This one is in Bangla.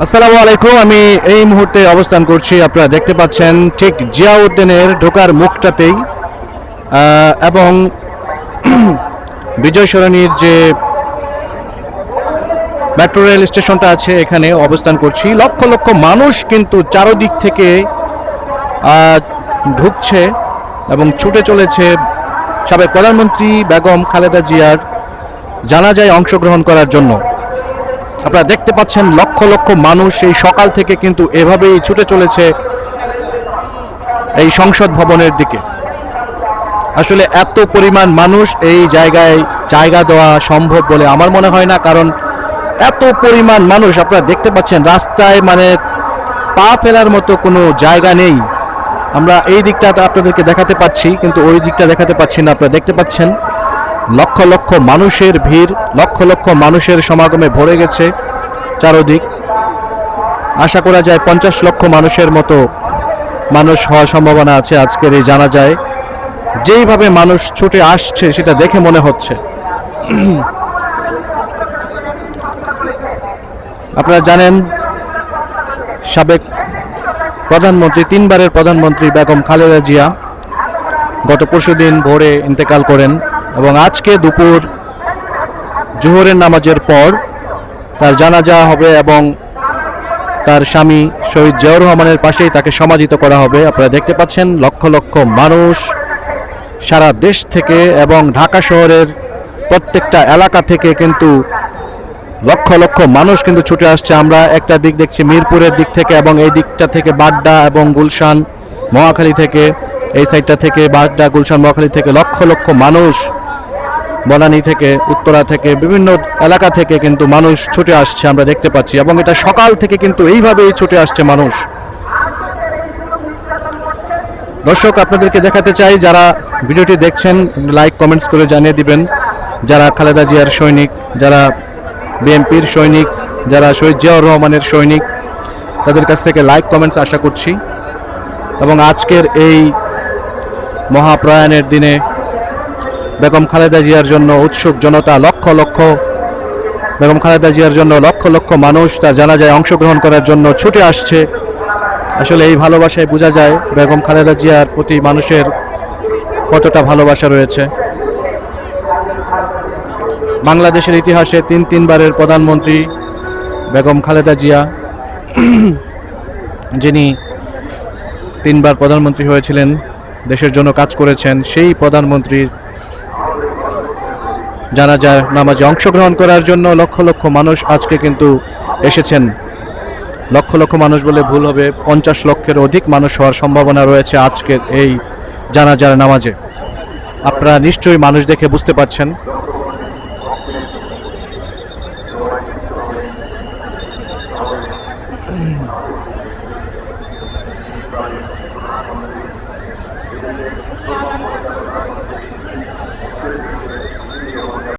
আসসালামু আলাইকুম, আমি এই মুহূর্তে অবস্থান করছি। আপনারা দেখতে পাচ্ছেন ঠিক জিয়াউদ্দিনের ঢোকার মুখটাতেই এবং বিজয় সরণির যে মেট্রো রেল স্টেশনটা আছে, এখানে অবস্থান করছি। লক্ষ লক্ষ মানুষ কিন্তু চারোদিক থেকে ঢুকছে এবং ছুটে চলেছে। সাবেক প্রধানমন্ত্রী বেগম খালেদা জিয়ার জানাজায় অংশগ্রহণ করার জন্য। আপনারা দেখতে পাচ্ছেন লক্ষ লক্ষ মানুষ এই সকাল থেকে কিন্তু এভাবেই ছুটে চলেছে এই সংসদ ভবনের দিকে। আসলে এত পরিমাণ মানুষ এই জায়গায় জায়গা দেওয়া সম্ভব বলে আমার মনে হয় না, কারণ এত পরিমাণ মানুষ আপনারা দেখতে পাচ্ছেন রাস্তায় মানে পা ফেলার মতো কোনো জায়গা নেই। আমরা এই দিকটা আপনাদেরকে দেখাতে পাচ্ছি, কিন্তু ওই দিকটা দেখাতে পাচ্ছি না, আপনারা দেখতে পাচ্ছেন। লক্ষ লক্ষ মানুষের ভিড়, লক্ষ লক্ষ মানুষের সমাগমে ভরে গেছে চারদিক। আশা করা যায় পঞ্চাশ লক্ষ মানুষের মতো মানুষ হওয়ার সম্ভাবনা আছে আজকের এই জানা যায় যেইভাবে মানুষ ছুটে আসছে, সেটা দেখে মনে হচ্ছে। আপনারা জানেন, সাবেক প্রধানমন্ত্রী, তিনবারের প্রধানমন্ত্রী বেগম খালেদা জিয়া গত পরশুদিন ভোরে ইন্তেকাল করেন। এবং আজকে দুপুর জোহরের নামাজের পর তার জানাজা হবে এবং তার স্বামী শহীদ জিয়াউর রহমানের পাশেই তাকে সমাধিত করা হবে। আপনারা দেখতে পাচ্ছেন লক্ষ লক্ষ মানুষ সারা দেশ থেকে এবং ঢাকা শহরের প্রত্যেকটা এলাকা থেকে কিন্তু লক্ষ লক্ষ মানুষ কিন্তু ছুটে আসছে। আমরা একটা দিক দেখছি মিরপুরের দিক থেকে এবং এই দিকটা থেকে বাড্ডা এবং গুলশান মহাখালী থেকে, এই সাইডটা থেকে বাড্ডা, গুলশান মহাখালী থেকে লক্ষ লক্ষ মানুষ বনানী থেকে, উত্তরা থেকে, বিভিন্ন এলাকা থেকে কিন্তু মানুষ ছুটে আসছে, আমরা দেখতে পাচ্ছি। এবং এটা সকাল থেকে কিন্তু এইভাবেই ছুটে আসছে মানুষ। দর্শক, আপনাদেরকে দেখাতে চাই, যারা ভিডিওটি দেখছেন, লাইক, কমেন্টস করে জানিয়ে দিবেন। যারা খালেদা জিয়ার সৈনিক, যারা বিএনপির সৈনিক, যারা শহীদ জিয়াউর রহমানের সৈনিক, তাদের কাছ থেকে লাইক, কমেন্টস আশা করছি। এবং আজকের এই মহাপ্রয়াণের দিনে বেগম খালেদা জিয়ার জন্য উৎসুক জনতা লক্ষ লক্ষ, বেগম খালেদা জিয়ার জন্য লক্ষ লক্ষ মানুষ তার জানাজায় অংশগ্রহণ করার জন্য ছুটে আসছে। আসলে এই ভালোবাসায় বোঝা যায় বেগম খালেদা জিয়ার প্রতি মানুষের কতটা ভালোবাসা রয়েছে। বাংলাদেশের ইতিহাসে তিন তিনবারের প্রধানমন্ত্রী বেগম খালেদা জিয়া, যিনি তিনবার প্রধানমন্ত্রী হয়েছিলেন, দেশের জন্য কাজ করেছেন, সেই প্রধানমন্ত্রীর জানাজার নামাজে অংশগ্রহণ করার জন্য লক্ষ লক্ষ মানুষ আজকে কিন্তু এসেছেন লক্ষ লক্ষ মানুষ বলে ভুল হবে, পঞ্চাশ লক্ষের অধিক মানুষ হওয়ার সম্ভাবনা রয়েছে আজকের এই জানাজার নামাজে আপনারা নিশ্চয়ই মানুষ দেখে বুঝতে পারছেন